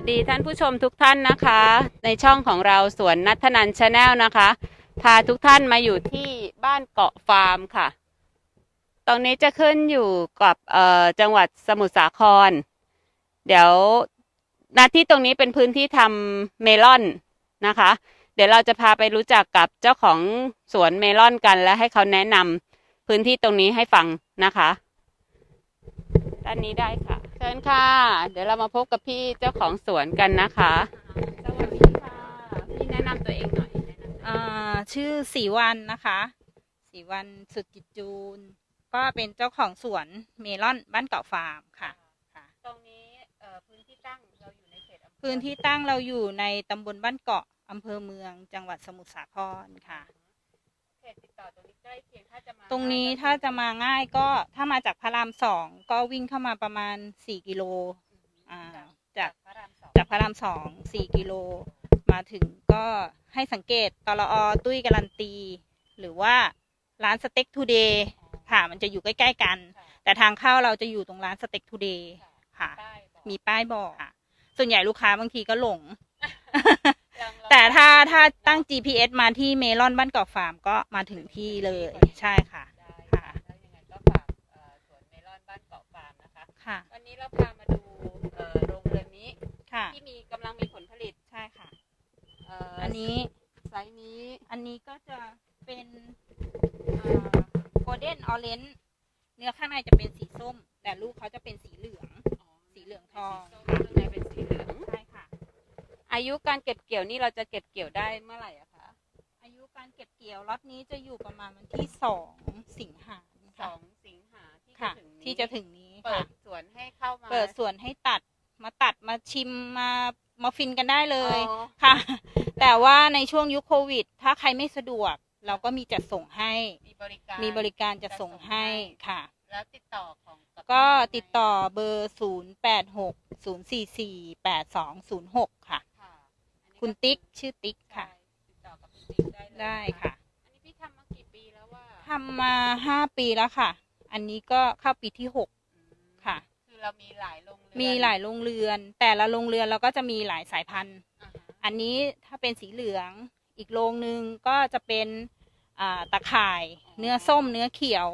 สดีท่านผู้ชมทุกท่านนะคะ ในช่องของเราสวนนัทนันชาแนลนะคะ พาทุกท่านมาอยู่ที่บ้านเกาะฟาร์มค่ะ ตรงนี้จะขึ้นอยู่กับจังหวัดสมุทรสาคร เดี๋ยวหน้าที่ตรงนี้เป็นพื้นที่ทำเมลอนนะคะ เดี๋ยวเราจะพาไปรู้จักกับเจ้าของสวนเมลอนกันและให้เขาแนะนำพื้นที่ตรงนี้ให้ฟังนะคะด้านนี้ได้ค่ะ เชิญค่ะ เดี๋ยวเรามาพบกับพี่เจ้าของสวนกันนะคะ สวัสดีค่ะ พี่แนะนำตัวเองหน่อยแนะนำตัวเองอ่าชื่อสีวันนะคะสีวันสุดจิตจูน ก็เป็นเจ้าของสวนเมลอนบ้านเกาะฟาร์มค่ะค่ะ ตรงนี้เอ่อพื้นที่ตั้งเราอยู่ในเขตอำเภอพื้นที่ตั้งเราอยู่ในตำบลบ้านเกาะอำเภอเมืองจังหวัดสมุทรสาครค่ะเข ตติดต่อตรงนี้ใกล้เคียงถ้าจะมาตรงนี้ถ้าจะมาง่ายก็ถ้ามาจากพระรามสองก็วิ่งเข้ามาประมาณสี่กิโลอ่าจาจากกพระรามสองจากพระรามสองสี่กิโลมาถึงก็ให้สังเกตตลอตุ้ยการันตี หรือว่าร้านสเต็กทูเดย์ค่ะมันจะอยู่ใกล้ๆกันค่ะแต่ทางเข้าเราจะอยู่ตรงร้านสเต็กทูเดย์ค่ะป้ายบอกมีป้ายบอกค่ะส่วนใหญ่ลูกค้าบางทีก็หลงลองลอง แต่ถ้าถ้าตั้ง GPS มาที่เมลอนบ้านเกาะฟาร์มก็มาถึงที่เลยใช่ค่ะได้ค่ะแล้วยังไงก็ฝากเอ่อสวนเมลอนบ้านเกาะฟาร์มนะคะ ค่ะ วันนี้เราพามาดูเอ่อโรงเรือนนี้ค่ะ ที่มีกำลังมีผลผลิตใช่ค่ะ เอ่ออันนี้ไซส์นี้อันนี้ก็จะเป็นโกลเด้นออเรนเนื้อข้างในจะเป็นสีส้ม แต่ลูกเขาจะเป็นสีเหลือง สีเหลืองทองสีส้มข้างในเป็นสีเหลืองใช่ค่ะ อายุการเก็บเกี่ยวนี่เราจะเก็บเกี่ยวได้เมื่อไหร่อะคะ อายุการเก็บเกี่ยวล็อตนี้จะอยู่ประมาณวันที่สองสิงหาสค่ะ องสิงหาที่จะค่ะถึงนี้ที่จะถึงนี้เปิค่ะ ดสวนให้เข้ามาเปิดส่วนให้ตัดมาตัดมาชิมมามาฟินกันได้เลยอ๋อค่ะ แต่ว่าในช่วงยุคโควิด ถ้าใครไม่สะดวก เราก็มีจัดส่งให้ มีบริการมีบริการจัดส่งให้ค่ะ แล้วติดต่อของบก็พี่ยังไงติดต่อเบอร์ 0 8 6 0 4 4 8 2 0 6 ค่ะ ค่ะอันนี้คุณก็ติ๊กชื่อติ๊กใช่ค่ะ ติดต่อกับคุณติ๊กได้เลยได้นค่ะ อันนี้พี่ทำมากี่ปีแล้วว่าทำมา5ปีแล้วค่ะ อันนี้ก็เข้าปีที่อืม6ค่ะ คือเรามีหลายโรงเรือนมีหลายโรงเรือน แต่ละโรงเรือนเราก็จะมีหลายสายพันธุ์ อ่าฮะอันนี้ถ้าเป็นสีเหลือง อีกโรงหนึ่งก็จะเป็นอ่าตะข่าย เนื้อส้ม เนื้อเขียว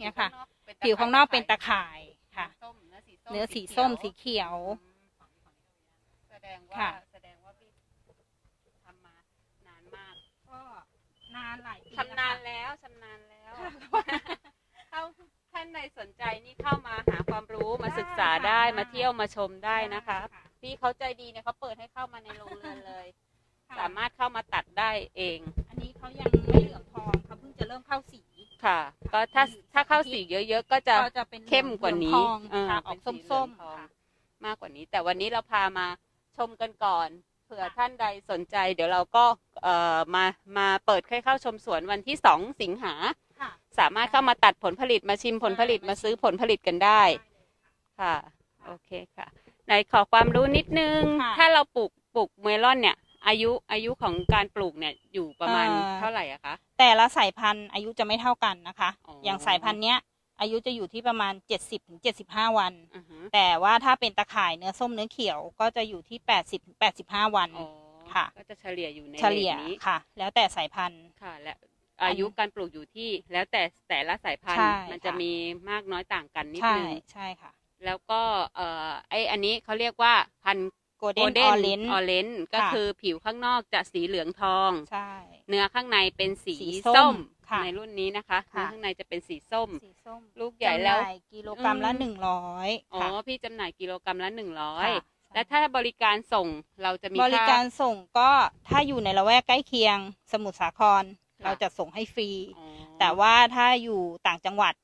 เนี่ยค่ะ ผิวข้างนอกเป็นตะข่ายค่ะ ส้มเนื้อสีส้มเนื้อสีส้ม สีเขียว อืมแสดงว่าค่ะ แสดงว่าพี่ทำมานานมาก ก็นานหลายปีชำนาญแล้วแล้วชำนาญแล้วเข้าท่านใดสนใจนี่เข้ามาหาความรู้มาศึกษาได้มาเที่ยวมาชมได้นะคะ พี่เขาใจดีเนี่ยเขาเปิดให้เข้ามาในโรงเรือนเลย ค่ะสามารถเข้ามาตัดได้เองอันนี้เขายังไม่เหลืองทองเขาเพิ่งจะเริ่มเข้าสี ค่ะ ก็ถ้าถ้าเข้าสีเยอะๆ ก็จะ ก็จะเป็นเข้มกว่านี้เหลืองทองเออค่ะออกเป็นสีส้มเหลืองทองๆค่ะ มากกว่านี้ แต่วันนี้เราพามาชมกันก่อน เผื่อค่ะ ท่านใดสนใจ เดี๋ยวเราก็ เอ่อมามาเปิดให้เข้าชมสวนวันที่สองสิงหา ค่ะ สามารถเข้ามาตัดผลผลิตมาชิมผลผลิตใช่มาซื้อผลผลิตกันได้ ค่ะ โอเคค่ะไหนขอความรู้นิดนึง ค่ะ ถ้าเราปลูกปลูกเมลอนเนี่ย อายุอายุของการปลูกเนี่ยอยู่ประมาณเอ่อเท่าไหร่อะคะ แต่ละสายพันธุ์อายุจะไม่เท่ากันนะคะ อ๋ออ อย่างสายพันธุ์เนี้ยอายุจะอยู่ที่ประมาณ 70ถึง75 วัน อือฮึแต่ว่าถ้าเป็นตะข่ายเนื้อส้มเนื้อเขียวก็จะอยู่ที่ 80ถึง85 วัน อ๋อ ค่ะ ก็จะเฉลี่ยอยู่ในเฉลี่ยรทนี้ค่ะ แล้วแต่สายพันธุ์ ค่ะ และอายุการปลูกอยู่ที่ แล้วแต่แต่ละสายพันใช่ธุ์มันจะค่ะ มีมากน้อยต่างกันนิดใช่นึงใช่ค่ะแล้วก็เอ่อไออันนี้เขาเรียกว่าพันธุ์ โกลเด้นออเรนออเรนก็ค่ะ คือผิวข้างนอกจะสีเหลืองทอง ใช่ เนื้อข้างในเป็นสีสีส้มส้มค่ะในรุ่นนี้นะคะค่ะ เนื้อข้างในจะเป็นสีส้ม สีส้มลูกใหญ่แล้วจำน่ายกิโลกรัมละอืม หนึ่งร้อยอ๋อค่ะ พี่จำหน่ายกิโลกรัมละหนึ่งร้อยค่ะ และถ้าบริการส่งเราจะมีบริการค่ส่งก็ถ้าอยู่ในละแวกใกล้เคียงสมุทรสาครค่ะเราจะส่งให้ฟรี อ๋อแต่ว่าถ้าอยู่ต่างจังหวัด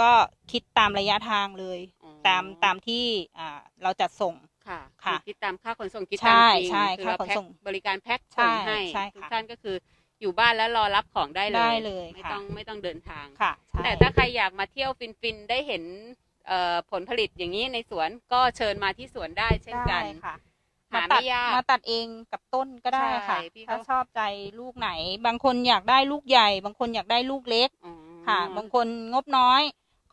ก็คิดตามระยะทางเลย อ๋อตามตามที่อ่าเราจัดส่ง ค่ะค่ะอคิดตามค่าขนส่งคิดใช่ตามจริงใช่คือค่าเรขนส่งแพ็คบริการแพ็คใช่ส่งให้ใช่ทุกค่ะ ท่านก็คืออยู่บ้านแล้วรอรับของได้เลยได้เลยไม่ค่ะต้องไม่ต้องเดินทาง ค่ะใช่แต่ถ้าใครอยากมาเที่ยวฟินฟินๆได้เห็น เอ่อผลผลิตอย่างนี้ในสวนก็เชิญมาที่สวนได้เช่นกัน ได้ค่ะ หามาตัไม่ดยากมาตัดเองกับต้นก็ได้ค่ะใช่พี่เขา ถ้าชอบใจลูกไหน บางคนอยากได้ลูกใหญ่ บางคนอยากได้ลูกเล็กอ๋อค่ะ บางคนงบน้อย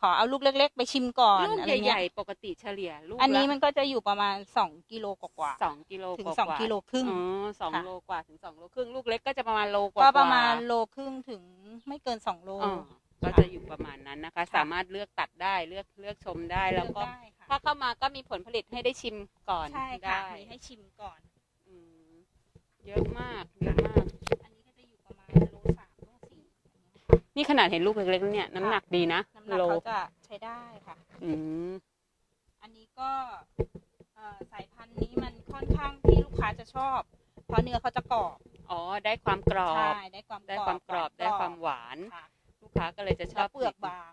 ขขอเอาลูกเล็ก ๆ ไปชิมก่อนลูกอะไรใหเงี้ญ่ยๆปกติเฉลี่ยลูกอันนี้ละมันก็จะอยู่ประมาณสองกิโลกว่าสองกิโลๆถึงกว่าสองกิโลครึ่ง อ๋อสองค่ะ โลกว่าถึงสองโลครึ่งลูกเล็กก็จะประมาณโลกว่าก็ประมาณกว่โลครึ่งถึงไม่เกินสองโล อ๋อ ก็จะอยู่ประมาณนั้นนะคะ สามารถเลือกตัดได้เลือกเลือกชมได้แล้วก็เลือได้ค่ะ ถ้าเข้ามาก็มีผลผลิตให้ได้ชิมก่อนใช่ค่ะ ได้มีให้ชิมก่อน อืมเยอะมากเยอะมาก อันนี้ก็จะอยู่ประมาณโลสามโลสี่อย่างเงี้ยค่ะนี่ขนาดเห็นลูกเล็กๆเนี่ยน้ำหนักดีนะน้ำหนักโลเขาจะใช้ได้ค่ะ อืมอันนี้ก็เอ่อสายพันธุ์นี้มันค่อนข้างที่ลูกค้าจะชอบ เพราะเนื้อเขาจะกรอบ อ๋อได้ความกรอบใช่ได้ความได้ความกรอบได้ความหวาน ค่ะ ลูกค้าก็เลยจะชแล้อวบเปลือกบาง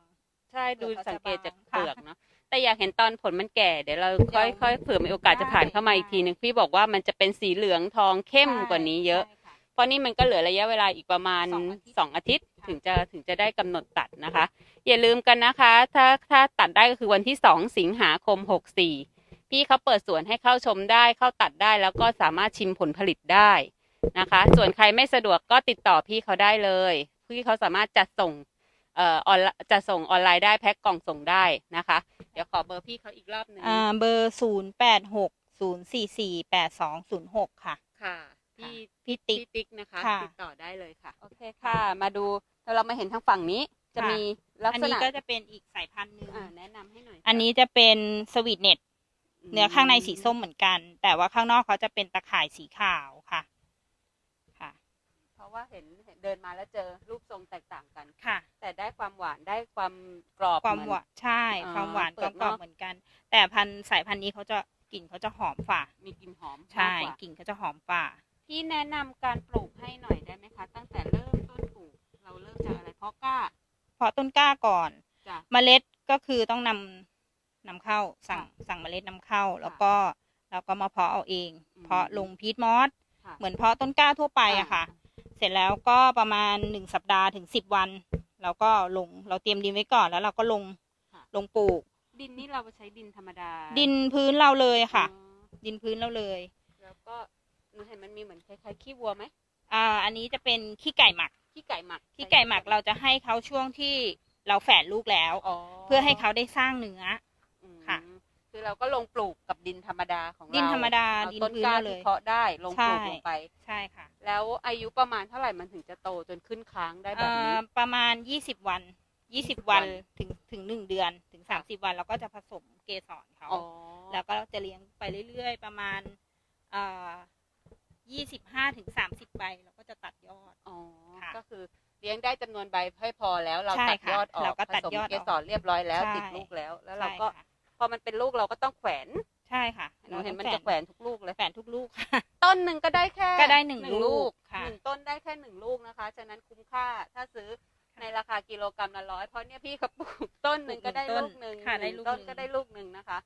ใช่ดูเปลือกเขาจะสังเกตจากบางเปลือกค่ะเนาะแต่อยากเห็นตอนผลมันแก่เดี๋ยวเราเดี๋ยวค่อยๆเผื่อมีโอกาสจะผ่านเข้ามาอีกทีหนึ่งพี่บอกว่ามันจะเป็นสีเหลืองทองเข้มกว่านี้เยอะใช่ค่ะเพราะนี่มันก็เหลือระยะเวลาอีกประมาณสองอาทิตย์สองอาทิตย์ค่ะถึงจะถึงจะได้กำหนดตัดนะคะ อย่าลืมกันนะคะ ถ้าถ้าตัดได้ก็คือวันที่สองสิงหาคมหกสี่พี่เขาเปิดสวนให้เข้าชมได้เข้าตัดได้แล้วก็สามารถชิมผลผลิตได้นะคะ ส่วนใครไม่สะดวกก็ติดต่อพี่เขาได้เลย พี่เขาสามารถจัดส่ง เอ่อออนไลน์จะส่งออนไลน์ได้แพ็คกล่องส่งได้นะคะ เดี๋ยวขอเบอร์พี่เขาอีกรอบหนึ่งอ่าเบอร์ศูนย์แปดหกศูนย์สี่สี่แปดสองศูนย์หกค่ะ ค่ะพี่พี่ติ๊กพี่ติ๊กนะคะค่ะ ติดต่อได้เลยค่ะ โอเคค่ะ มาดูแล้วเรามาเห็นทางฝั่งนี้จะค่ะมีลักอันษนี้ณะก็จะเป็นอีกสายพันธุ์หนึ่งอ่าแนะนำให้หน่อยอันนี้จะเป็นสวีทเน็ต เนื้อข้างในสีส้มเหมือนกัน แต่ว่าข้างนอกเขาจะเป็นตะข่ายสีขาวค่ะ ค่ะ เพราะ ว่าเห็นเห็นเดินมาแล้วเจอรูปทรงแตกต่างกัน ค่ะ แต่ได้ความหวานได้ความกรอบความเอนหวานใช่อ่าความหวานเปลืกอกรอบนอกๆเหมือนกัน แต่พันธุ์สายพันธุ์นี้เขาจะกลิ่นเขาจะหอมฝ่า มีกลิ่นหอมใช่มากกว่ากลิ่นเขาจะหอมฝ่า พี่แนะนำการปลูกให้หน่อยได้ไหมคะ ตั้งแต่เริ่มต้นปลูก เราเริ่มจากอะไรเพราะกล้าเพราะต้นกล้าก่อน จ้ะ เมล็ดก็คือต้องนำนำเข้าสั่งค่ะสั่งเมล็ดนำเข้า แล้วก็แล้วก็มาเพาะเอาเอง อืม เพาะลงพีทมอสค่ะ เหมือนเพาะต้นกล้าทั่วไปอะค่ะ เสร็จแล้วก็ประมาณหนึ่งสัปดาห์ถึงสิบวัน เราก็ลงเราเตรียมดินไว้ก่อนแล้วเราก็ลงค่ะ ลงปลูก ดินนี่เราใช้ดินธรรมดาดินพื้นเราเลยค่ะ อ๋อดินพื้นเราเลย แล้วก็หนูเห็นมันมีเหมือนคล้ายๆขี้วัวไหมอ่า อันนี้จะเป็นขี้ไก่หมักขี้ไก่หมักขี้ไก่หมักเราจะให้เขาช่วงที่เราแฝดลูกแล้ว อ๋อเพื่อให้เขาได้สร้างเนื้อ อืมค่ะ คือเราก็ลงปลูกกับดินธรรมดาของเราดินธรรมดาเอดินต้นพื้นกล้าเราเลที่ย เพาะได้ลงปลูกใช่ ลงไป ใช่ค่ะ แล้วอายุประมาณเท่าไหร่มันถึงจะโตจนขึ้นค้างได้แบบนี้อ่าประมาณยี่สิบวันยี่สิบ20วันวันถึงถึงหนึ่งเดือนถึงสามสิบวันเราก็จะผสมเกสรเขา อ๋อแล้วก็จะเลี้ยงไปเรื่อยๆ ประมาณอ่ายี่สิบห้าถึงสามสิบใบเราก็จะตัดยอด อ๋อค่ะก็คือเลี้ยงได้จำนวนใบให้พอแล้วเราใช่ตัดค่ะยอดออกเราก็ตัดผสมยอดออกเกสรเรียบร้อยแล้ว ใช่ ติดลูกแล้ว แล้วเราใช่ก็ค่ะพอมันเป็นลูกเราก็ต้องแขวน ใช่ค่ะหนูเห็นมันราจะต้องแขวนทุกลูกเลยแฝนทุกลูกค่ะ ต้นหนึ่งก็ได้แค่ก็ได้หนึ่งลูกค่ะหนึ่งต้นได้แค่หนึ่งลูกนะคะ ฉะนั้นคุ้มค่าถ้าซื้อในราคากิโลกรัมละร้อยเพราะเนี่ยพี่เขาปลูกต้นหนึ่งก็ได้ลูกหนึ่งค่ะหได้นึ่งลูกต้นหนึ่งก็ได้ลูกหนึ่งนะคะ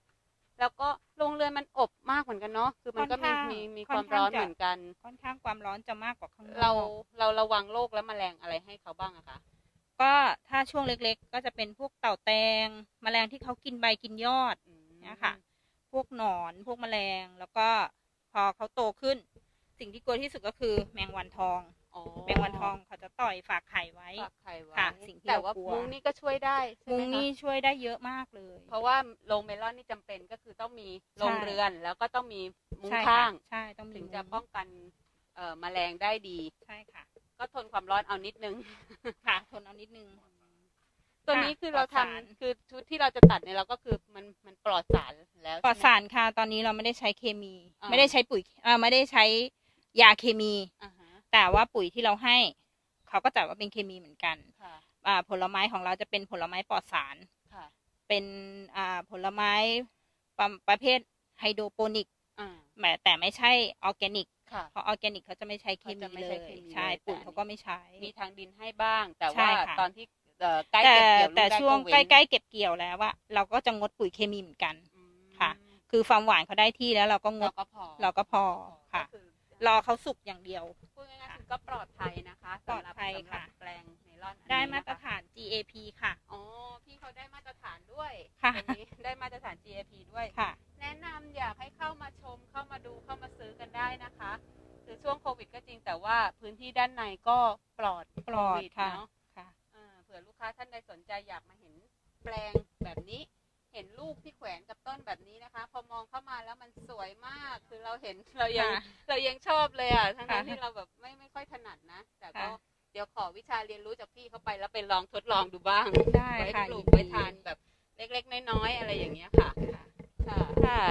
แล้วก็โรงเรือนมันอบมากเหมือนกันเนาะคือมันก็มีค่อนข้างมีมีคค่อวานมข้างร้อนจะเหมือนกันค่อนข้างความร้อนจะมากกว่าข้างนอกเราเราระวังโรคและแมลงอะไรให้เขาบ้างอะคะก็ถ้าช่วงเล็กๆ ก็จะเป็นพวกเต่าแตงแมลงที่เขากินใบกินยอดอืมเนี่ยค่ะพ วกหนอนพวกแมลง แล้วก็พอเขาโตขึ้น สิ่งที่กลัวที่สุดก็คือแมงวันทอง อ๋อแมงวันทองเขาจะต่อยฝากไข่ไว้ ฝากไข่ไว้ค่ะสิ่งที่แต่เราว่ากลัว มุ้งนี่ก็ช่วยได้ใช่ไหมุ้มงคะนี่ช่วยได้เยอะมากเลย เพราะว่าโรงเมลอนนี่จำเป็นก็คือต้องมีโรงเรือนแล้วก็ต้องมีมุ้งใช่ข้าค่ะงใช่ต้องมีถึงจะมุ้ป้องกันเอ่อแมลงได้ดี ใช่ค่ะ ก็ทนความร้อนเอานิดนึง ค่ะทนเอานิดนึง ตัวนี้คือเราปลทำอดสาร คือชุดที่เราจะตัดเนี่ยเราก็คือมันมันปลอดสารแล้วปลอดใช่ไหมสารค่ะตอนนี้เราไม่ได้ใช้เคมี อ่า ไม่ได้ใช้ปุ๋ยเอ่อไม่ได้ใช้ยาเคมี อ่าฮะแต่ว่าปุ๋ยที่เราให้ เขาก็จัดว่าเป็นเคมีเหมือนกันค่ะอ่าผลไม้ของเราจะเป็นผลไม้ปลอดสาร ค่ะเป็นอ่าผลไม้ประประเภทไฮโดรโปนิกอ่าแหมแต่ไม่ใช่ออร์แกนิก ค่ะ เพราะออร์แกนิกเขาจะไม่ใช้เคเขามีจะไม่เลใช้ยเคมีใช่เลยปุ๋ยแต่ เขาก็ไม่ใช้ มีทางดินให้บ้าง แต่ใช่ว่าค่ะ ตอนที่เอ่อใกล้แต่เก็บเกี่ยวลูกแต่ได้ช่วงก็ใกเว้นล้ๆเก็บเกี่ยวแล้วว่าเราก็จะงดปุ๋ยเคมีเหมือนกัน อืมค่ะ คือความหวานเขาได้ที่แล้วเราก็งเราดก็พอเราก็พอค่ะ ก็คือรอเขาสุกอย่างเดียว พูดง่ายๆคือก็ปลอดภัยนะคะปลอดภัยสำหรับค่ะสำหรับแปลงเมลอนอันนี้ได้นะคะมาตรฐาน GAP ค่ะ อ๋อพี่เขาได้มาตรฐานด้วยค่ะตัวนี้ได้มาตรฐาน GAP ด้วย ค่ะ แนะนำอยากให้เข้ามาชมเข้ามาดูเข้ามาซื้อกันได้นะคะคือช่วงโควิดก็จริงแต่ว่าพื้นที่ด้านในก็ปลอดปลอดโวิค่ะ เนาะค่ะ เออเผื่อลูกค้าท่านใดสนใจอยากมาเห็นแปลงแบบนี้ เห็นลูกที่แขวนกับต้นแบบนี้นะคะ พอมองเข้ามาแล้วมันสวยมากคือเราเห็นเรายังค่ะเรายังชอบเลยอะทั้งค่ะๆที่เราแบบไม่ไม่ค่อยถนัดนะ แต่ก็ค่ะ เดี๋ยวขอวิชาเรียนรู้จากพี่เขาไปแล้วไปลองทดลองดูบ้างได้ไว้ค่ะปลูกยินดีไว้ทานแบบเล็กๆ น้อยๆอะไรอย่างเงี้ยค่ะ ค่ะ ค่ะ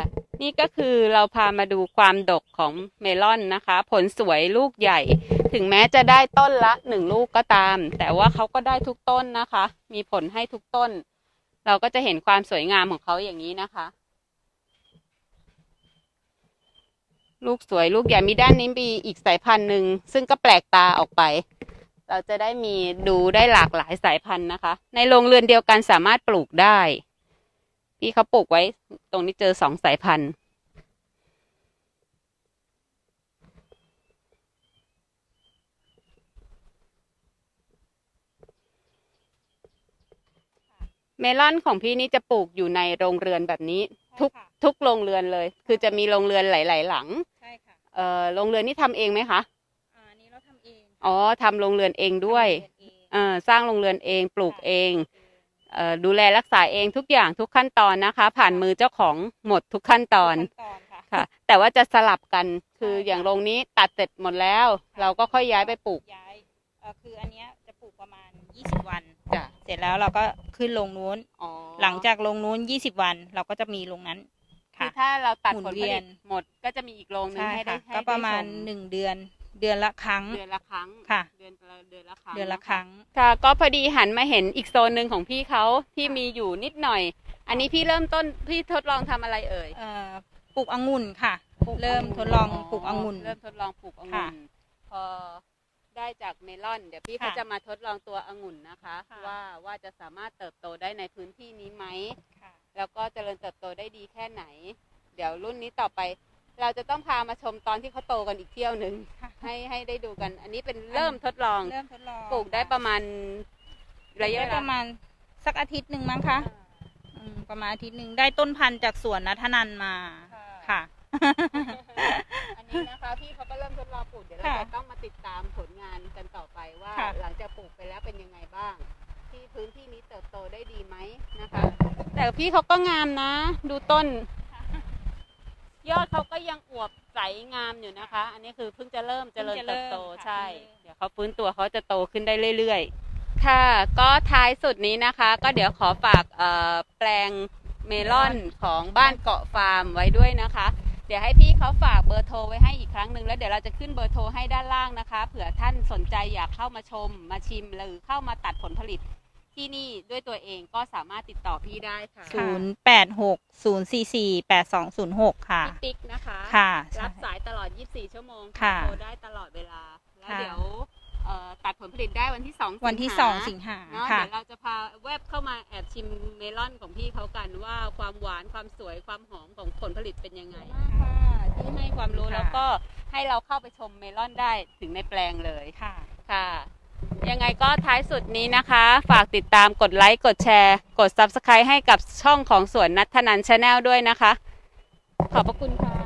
นี่ก็คือเราพามาดูความดกของเมลอนนะคะ ผลสวยลูกใหญ่ ถึงแม้จะได้ต้นละหนึ่งลูกก็ตาม แต่ว่าเขาก็ได้ทุกต้นนะคะ มีผลให้ทุกต้น เราก็จะเห็นความสวยงามของเขาอย่างนี้นะคะ ลูกสวยลูกใหญ่มีด้านนี้มีอีกสายพันธุ์หนึ่งซึ่งก็แปลกตาออกไป เราจะได้มีดูได้หลากหลายสายพันธุ์นะคะ ในโรงเรือนเดียวกันสามารถปลูกได้ พี่เขาปลูกไว้ตรงนี้เจอสองสายพันธุ์ เมลอนของพี่นี่จะปลูกอยู่ในโรงเรือนแบบนี้ ทุกใช่ค่ะ ทุกโรงเรือนเลย คือจะมีโรงเรือนหลาย ๆ หลังใช่ค่ะเอ่อโรงเรือนนี่ทำเองไหมคะอ่าอันนี้เราทำเองอ๋อทำโรงเรือนเองด้วยทำเองเอ่อสร้างโรงเรือนเองปลูกเองเองเอ่อดูแลรักษาเองทุกอย่างทุกขั้นตอนนะคะ ผ่านมือเจ้าของหมดทุกขั้นตอน ขั้นตอนค่ะ ค่ะ แต่ว่าจะสลับกันคือใช่ค่ะอย่างโรงนี้ตัดเสร็จหมดแล้ว เราก็ค่อยย้ายไปปลูก ย้ายเอ่อคืออันเนี้ยจะปลูกประมาณ 20วัน จ้ะเสร็จแล้วเราก็ขึ้นลงนู้น อ๋อหลังจากลงนู้น20วัน เราก็จะมีลงนั้นคือค่ะ ถ้าเราตัดหมุนผลผเวียลิน ตหมดก็จะมีอีกโรงหนึงใช่ให้ได้ค่ะ ให้ก็ประมาณได้ชหนึ่งเดือน เดือนละครั้ง เดือนละครั้งค่ะ เดือนละเดือนละครั้งเดือนละครั้ง ค่ะ ก็พอดีหันมาเห็นอีกโซนหนึ่งของพี่เขาที่มีอยู่นิดหน่อย อันนี้พี่เริ่มต้นพี่ทดลองทำอะไรเอ่ย เอ่อปลูกองุ่นค่ะ เริ่มทดลองปลูกองุ่น เริ่มทดลองปลูกองุ่ค่ะ นพอ ได้จากเมลอน เดี๋ยวพี่ค่ะเขาจะมาทดลองตัวองุ่นนะคะ ค่ะ ว่าว่าจะสามารถเติบโตได้ในพื้นที่นี้ไหม ค่ะ แล้วก็เจริญเติบโตได้ดีแค่ไหน เดี๋ยวรุ่นนี้ต่อไป เราจะต้องพามาชมตอนที่เขาโตกันอีกเที่ยวหนึ่งค่ะ ให้ให้ได้ดูกัน อันนี้เป็นเริ่มทดลอง เริ่มทดลองปลูกได้ประมาณระยะได้เวปลาระมาณสักอาทิตย์หนึ่งมั้งคะอืมประมาณอาทิตย์หนึ่งได้ต้นพันธุ์จากสวนนัทนันมาค่ะอัน นี้นะคะพี่เขาก็เริ่มทดลองปลูกเดี๋ยวเราค่ะจะต้องมาติดตามผลงานกันต่อไปว่า ค่ะ หลังจากปลูกไปแล้วเป็นยังไงบ้าง ที่พื้นที่นี้เติบโตได้ดีไหมนะคะ แต่พี่เขาก็งามนะ ดูต้น ยอดเขาก็ยังอวบใสงามอยู่นะคะ อันนี้คือเพิ่งจะเริ่มเจริญเติบโตเพิ่งจะเริ่มค่ะใช่ เพิ่งเริ่ม เดี๋ยวเขาฟื้นตัวเขาจะโตขึ้นได้เรื่อยๆ ค่ะ ก็ท้ายสุดนี้นะคะ ก็เดี๋ยวขอฝากเอ่อแปลงเมลอนของบ้านเกาะฟาร์มไว้ด้วยนะคะ เดี๋ยวให้พี่เขาฝากเบอร์โทรไว้ให้อีกครั้งหนึ่งแล้วเดี๋ยวเราจะขึ้นเบอร์โทรให้ด้านล่างนะคะเผื่อท่านสนใจอยากเข้ามาชม มาชิมหรือเข้ามาตัดผลผลิตที่นี่ด้วยตัวเองก็สามารถติดต่อพี่ได้ค่ะศูนย์แปดหกศูนย์สี่สี่แปดสองศูนย์หกค่ะพี่ติ๊กนะคะ ค่ะ รับใช่สายตลอด 24 ชั่วโมงค่ะ โทรได้ตลอดเวลา แล้วค่ะเดี๋ยว เอ่อตัดผลผลิตได้วันที่2วันที่สองสิงหาเนาะค่ะ เดี๋ยวเราจะพาแวบเข้ามาแอบชิมเมลอนของพี่เขากันว่าความหวานความสวยความหอมของผลผลิตเป็นยังไงค่ะที่ให้ความรู้ค่ะ แล้วก็ให้เราเข้าไปชมเมลอนได้ถึงในแปลงเลยค่ะ ค่ะ ยังไงก็ท้ายสุดนี้นะคะ ฝากติดตามกดไลค์กดแชร์ กด Subscribe ให้กับช่องของสวนนัทธนันชาแนลด้วยนะคะ ขอบพระคุณค่ะ